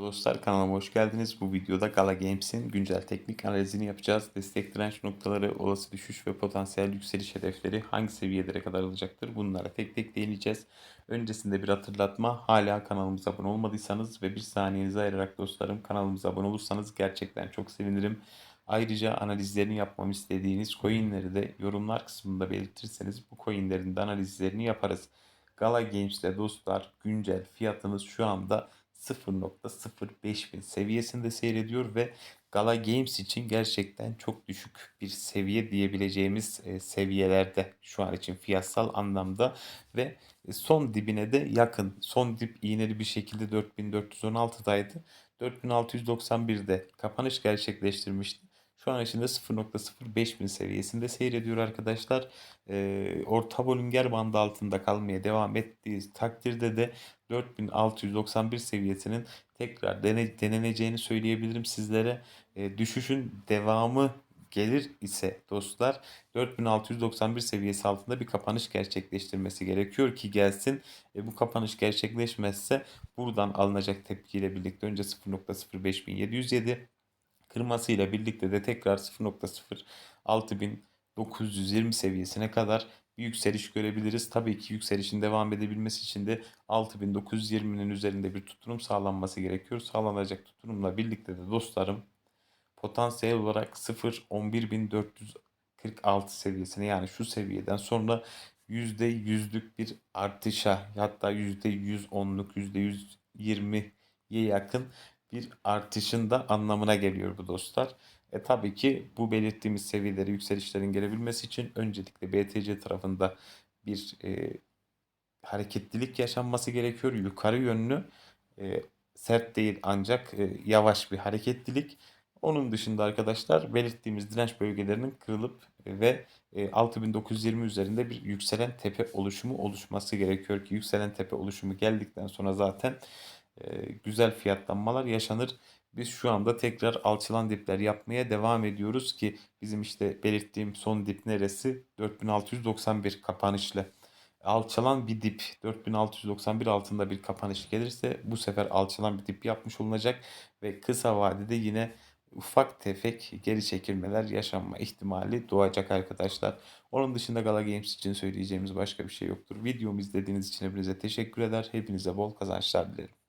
Dostlar kanalıma hoş geldiniz. Bu videoda Gala Games'in güncel teknik analizini yapacağız. Destek direnç noktaları, olası düşüş ve potansiyel yükseliş hedefleri hangi seviyelere kadar alacaktır? Bunlara tek tek değineceğiz. Öncesinde bir hatırlatma. Hala kanalımıza abone olmadıysanız ve bir saniyenizi ayırarak dostlarım kanalımıza abone olursanız gerçekten çok sevinirim. Ayrıca analizlerini yapmamı istediğiniz coinleri de yorumlar kısmında belirtirseniz bu coinlerin de analizlerini yaparız. Gala Games'te dostlar güncel fiyatınız şu anda 0.05 bin seviyesinde seyrediyor ve Gala Games için gerçekten çok düşük bir seviye diyebileceğimiz e, seviyelerde şu an için fiyatsal anlamda ve son dibine de yakın. Son dip iğneli bir şekilde 4416'daydı. 4691'de kapanış gerçekleştirmişti. Şu an içinde 0.05 bin seviyesinde seyrediyor arkadaşlar. Ee, orta Bollinger bandı altında kalmaya devam ettiği takdirde de 4691 seviyesinin tekrar dene, deneneceğini söyleyebilirim sizlere. Ee, düşüşün devamı gelir ise dostlar 4691 seviyesi altında bir kapanış gerçekleştirmesi gerekiyor ki gelsin. E, bu kapanış gerçekleşmezse buradan alınacak tepkiyle birlikte önce 0.05707 kırmasıyla birlikte de tekrar 0.06920 seviyesine kadar bir yükseliş görebiliriz. Tabii ki yükselişin devam edebilmesi için de 6920'nin üzerinde bir tuturum sağlanması gerekiyor. Sağlanacak tuturumla birlikte de dostlarım potansiyel olarak 0.11446 seviyesine yani şu seviyeden sonra %100'lük bir artışa hatta %110'luk %120'ye yakın bir artışın da anlamına geliyor bu dostlar. E tabii ki bu belirttiğimiz seviyelere yükselişlerin gelebilmesi için öncelikle BTC tarafında bir e, hareketlilik yaşanması gerekiyor. Yukarı yönlü e, sert değil ancak e, yavaş bir hareketlilik. Onun dışında arkadaşlar belirttiğimiz direnç bölgelerinin kırılıp ve e, 6920 üzerinde bir yükselen tepe oluşumu oluşması gerekiyor ki yükselen tepe oluşumu geldikten sonra zaten e, güzel fiyatlanmalar yaşanır. Biz şu anda tekrar alçalan dipler yapmaya devam ediyoruz ki bizim işte belirttiğim son dip neresi? 4691 kapanışlı. Alçalan bir dip 4691 altında bir kapanış gelirse bu sefer alçalan bir dip yapmış olunacak ve kısa vadede yine ufak tefek geri çekilmeler yaşanma ihtimali doğacak arkadaşlar. Onun dışında Gala Games için söyleyeceğimiz başka bir şey yoktur. Videomu izlediğiniz için hepinize teşekkür eder. Hepinize bol kazançlar dilerim.